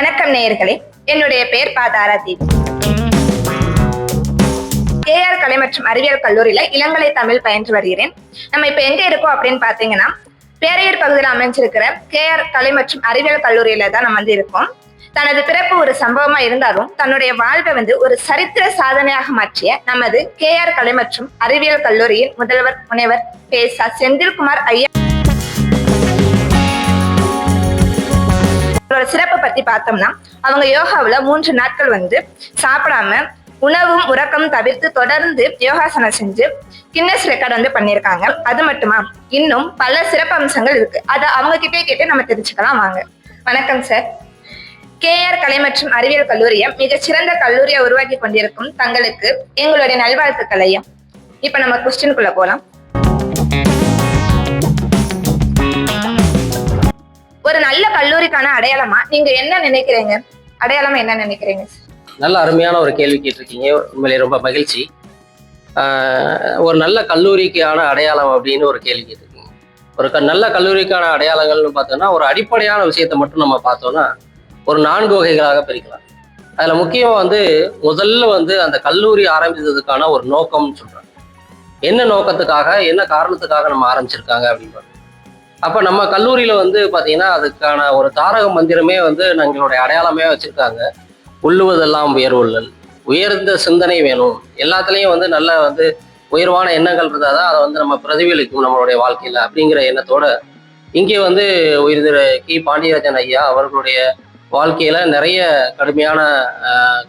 வணக்கம் நேயர்களே. என்னுடைய பெயர் பா தாராதேவி கேஆர் கலை மற்றும் அறிவியல் கல்லூரியில இளங்கலை தமிழ் பயின்று வருகிறேன். நம்ம இப்ப எங்க இருக்கோம் அப்படின்னு பாத்தீங்கன்னா பேரையூர் பகுதியில் அமைஞ்சிருக்கிற கேஆர் கலை மற்றும் அறிவியல் கல்லூரியில தான் நம்ம வந்து இருக்கோம். தனது பிறப்பு ஒரு சம்பவமா இருந்தாலும் தன்னுடைய வாழ்வை வந்து ஒரு சரித்திர சாதனையாக மாற்றிய நமது கேஆர் கலை மற்றும் அறிவியல் கல்லூரியின் முதல்வர் முனைவர் பேசா செந்தில்குமார் ஐயா. அவங்களோட சிறப்பை பத்தி பார்த்தோம்னா அவங்க யோகாவில் மூன்று நாட்கள் வந்து சாப்பிடாம உணவும் உறக்கம் தவிர்த்து தொடர்ந்து யோகாசனம் செஞ்சு கின்னஸ் ரெக்கார்ட் வந்து பண்ணியிருக்காங்க. அது மட்டுமா? இன்னும் பல சிறப்பு அம்சங்கள் இருக்கு. அதை அவங்க கிட்டே கேட்டு நம்ம தெரிஞ்சுக்கலாம் வாங்க. வணக்கம் சார் கேஆர் கலை மற்றும் அறிவியல் கல்லூரியை மிகச்சிறந்த கல்லூரியை உருவாக்கி கொண்டிருக்கும் தங்களுக்கு எங்களுடைய நல்வாழ்த்துக்களையும். இப்ப நம்ம கொஸ்டினுக்குள்ள போலாம். ஒரு நல்ல கல்லூரிக்கான அடையாளமா நீங்க என்ன நினைக்கிறீங்க? அடையாளமா என்ன நினைக்கிறீங்க? நல்ல அருமையான ஒரு கேள்வி கேட்டிருக்கீங்க. உண்மையிலே ரொம்ப மகிழ்ச்சி. ஆஹ் ஒரு நல்ல கல்லூரிக்கான அடையாளம் அப்படின்னு ஒரு கேள்வி கேட்டிருக்கீங்க. ஒரு க நல்ல கல்லூரிக்கான அடையாளங்கள்னு பார்த்தோம்னா ஒரு அடிப்படையான விஷயத்தை மட்டும் நம்ம பார்த்தோம்னா ஒரு நான்கு வகைகளாக பிரிக்கலாம். அதில் முக்கியம் வந்து முதல்ல வந்து அந்த கல்லூரி ஆரம்பித்ததுக்கான ஒரு நோக்கம்னு சொல்கிறாங்க என்ன நோக்கத்துக்காக என்ன காரணத்துக்காக நம்ம ஆரம்பிச்சிருக்காங்க அப்படின்னு அப்போ நம்ம கல்லூரியில் வந்து பார்த்தீங்கன்னா அதுக்கான ஒரு தாரக மந்திரமே வந்து எங்களுடைய அடையாளமே வச்சுருக்காங்க. உள்ளுவதெல்லாம் உயர்வுள்ளல் உயர்ந்த சிந்தனை வேணும். எல்லாத்துலேயும் வந்து நல்ல வந்து உயர்வான எண்ணங்கள் இருந்தால் தான் அதை வந்து நம்ம பிரதிபலிக்கும் நம்மளுடைய வாழ்க்கையில் அப்படிங்கிற எண்ணத்தோட இங்கே வந்து உயிர் கி. பாண்டியராஜன் ஐயா அவர்களுடைய வாழ்க்கையில் நிறைய கடுமையான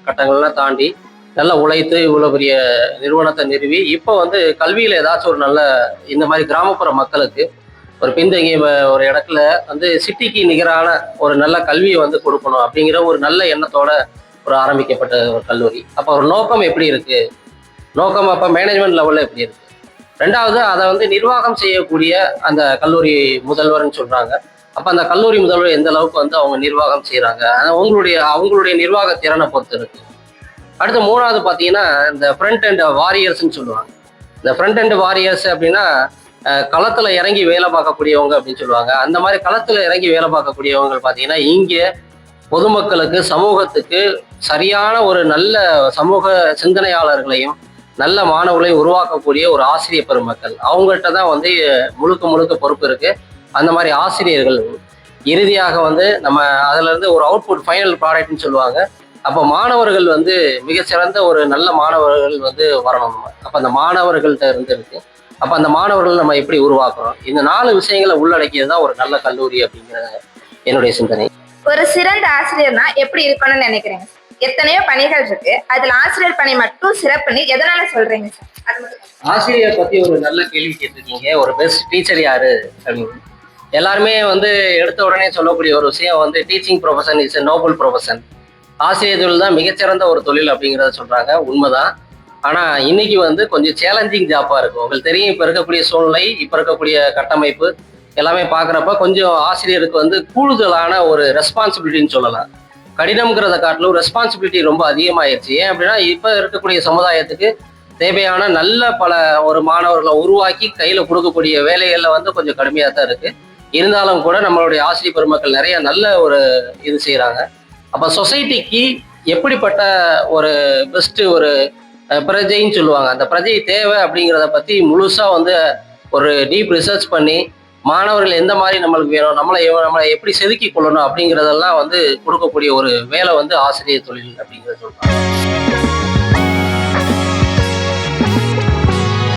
கட்டங்கள்லாம் தாண்டி நல்லா உழைத்து இவ்வளோ பெரிய நிறுவனத்தை நிறுவி இப்போ வந்து கல்வியில் ஏதாச்சும் ஒரு நல்ல இந்த மாதிரி கிராமப்புற மக்களுக்கு ஒரு பின்தங்கிய ஒரு இடத்துல வந்து சிட்டிக்கு நிகரான ஒரு நல்ல கல்வியை வந்து கொடுக்கணும் அப்படிங்கிற ஒரு நல்ல எண்ணத்தோட ஒரு ஆரம்பிக்கப்பட்ட ஒரு கல்லூரி. அப்போ ஒரு நோக்கம் எப்படி இருக்கு? நோக்கம் அப்போ மேனேஜ்மெண்ட் லெவலில் எப்படி இருக்கு? ரெண்டாவது அதை வந்து நிர்வாகம் செய்யக்கூடிய அந்த கல்லூரி முதல்வர்னு சொல்றாங்க. அப்போ அந்த கல்லூரி முதல்வர் எந்த அளவுக்கு வந்து அவங்க நிர்வாகம் செய்கிறாங்க அவங்களுடைய அவங்களுடைய நிர்வாக திறனை பொறுத்து இருக்கு. அடுத்து மூணாவது பார்த்தீங்கன்னா இந்த ஃப்ரண்ட் அண்ட் வாரியர்ஸ்ன்னு சொல்லுவாங்க. இந்த ஃப்ரண்ட் அண்ட் வாரியர்ஸ் அப்படின்னா களத்துல இறங்கி வேலை பார்க்கக்கூடியவங்க அப்படின்னு சொல்லுவாங்க. அந்த மாதிரி களத்துல இறங்கி வேலை பார்க்கக்கூடியவங்க பார்த்தீங்கன்னா இங்கே பொதுமக்களுக்கு சமூகத்துக்கு சரியான ஒரு நல்ல சமூக சிந்தனையாளர்களையும் நல்ல மாணவர்களையும் உருவாக்கக்கூடிய ஒரு ஆசிரியர் பெருமக்கள். அவங்கள்ட்ட தான் வந்து முழுக்க முழுக்க பொறுப்பு இருக்கு. அந்த மாதிரி ஆசிரியர்கள் இறுதியாக வந்து நம்ம அதுல இருந்து ஒரு அவுட்புட் ஃபைனல் ப்ராடக்ட்னு சொல்லுவாங்க. அப்போ மாணவர்கள் வந்து மிகச்சிறந்த ஒரு நல்ல மாணவர்கள் வந்து வரணும். அப்போ அந்த மாணவர்கள்ட்ட இருந்து இருக்கு. அப்போ அந்த மாணவர்கள் நம்ம எப்படி உருவாக்குறோம்? இந்த நாலு விஷயங்களை உள்ளடக்கியது தான் ஒரு நல்ல கல்லூரி அப்படிங்கிற என்னுடைய சிந்தனை. ஒரு சிறந்த ஆசிரியர்னா எப்படி இருக்கணும்னு நினைக்கிறீங்க? எத்தனையோ பணிகள் இருக்கு. அதுல ஆசிரியர் பணி மட்டும் சிறப்புன்னு எதனால சொல்றீங்க சார்? ஆசிரியர் பத்தி ஒரு நல்ல கேள்வி கேட்டிருக்கீங்க. ஒரு பெஸ்ட் டீச்சர் யாரு அப்படின்னு. எல்லாருமே வந்து எடுத்த உடனே சொல்லக்கூடிய ஒரு விஷயம் வந்து teaching profession is a noble profession ஆசிரியர் தொழில் தான் மிகச்சிறந்த ஒரு தொழில் அப்படிங்கிறத சொல்றாங்க. உண்மைதான். ஆனா இன்னைக்கு வந்து கொஞ்சம் சேலஞ்சிங் ஜாப்பா இருக்கும் உங்களுக்கு தெரியும் இப்ப இருக்கக்கூடிய சூழ்நிலை இப்ப இருக்கக்கூடிய கட்டமைப்பு எல்லாமே பார்க்குறப்ப கொஞ்சம் ஆசிரியருக்கு வந்து கூடுதலான ஒரு ரெஸ்பான்சிபிலிட்டின்னு சொல்லலாம். கடினம்ங்கிறத காட்டிலும் ரெஸ்பான்சிபிலிட்டி ரொம்ப அதிகமாயிருச்சு. ஏன் அப்படின்னா இப்போ இருக்கக்கூடிய சமுதாயத்துக்கு தேவையான நல்ல பல ஒரு மாணவர்களை உருவாக்கி கையில் கொடுக்கக்கூடிய வேலைகளில் வந்து கொஞ்சம் கடுமையாக தான் இருக்கு. இருந்தாலும் கூட நம்மளுடைய ஆசிரியர் பெருமக்கள் நிறைய நல்ல ஒரு இது செய்கிறாங்க அப்போ சொசைட்டிக்கு எப்படிப்பட்ட ஒரு பெஸ்ட்டு ஒரு பிரஜைன்னு சொல்லுவாங்க. அந்த பிரஜை தேவை அப்படிங்கிறத பற்றி முழுசாக வந்து ஒரு டீப் ரிசர்ச் பண்ணி மாணவர்கள் எந்த மாதிரி நம்மளுக்கு வேணும் நம்மளை நம்மளை எப்படி செதுக்கி கொள்ளணும் அப்படிங்கிறதெல்லாம் வந்து கொடுக்கக்கூடிய ஒரு வேலை வந்து ஆசிரியர் தொழில் அப்படிங்கிறத சொல்லுவாங்க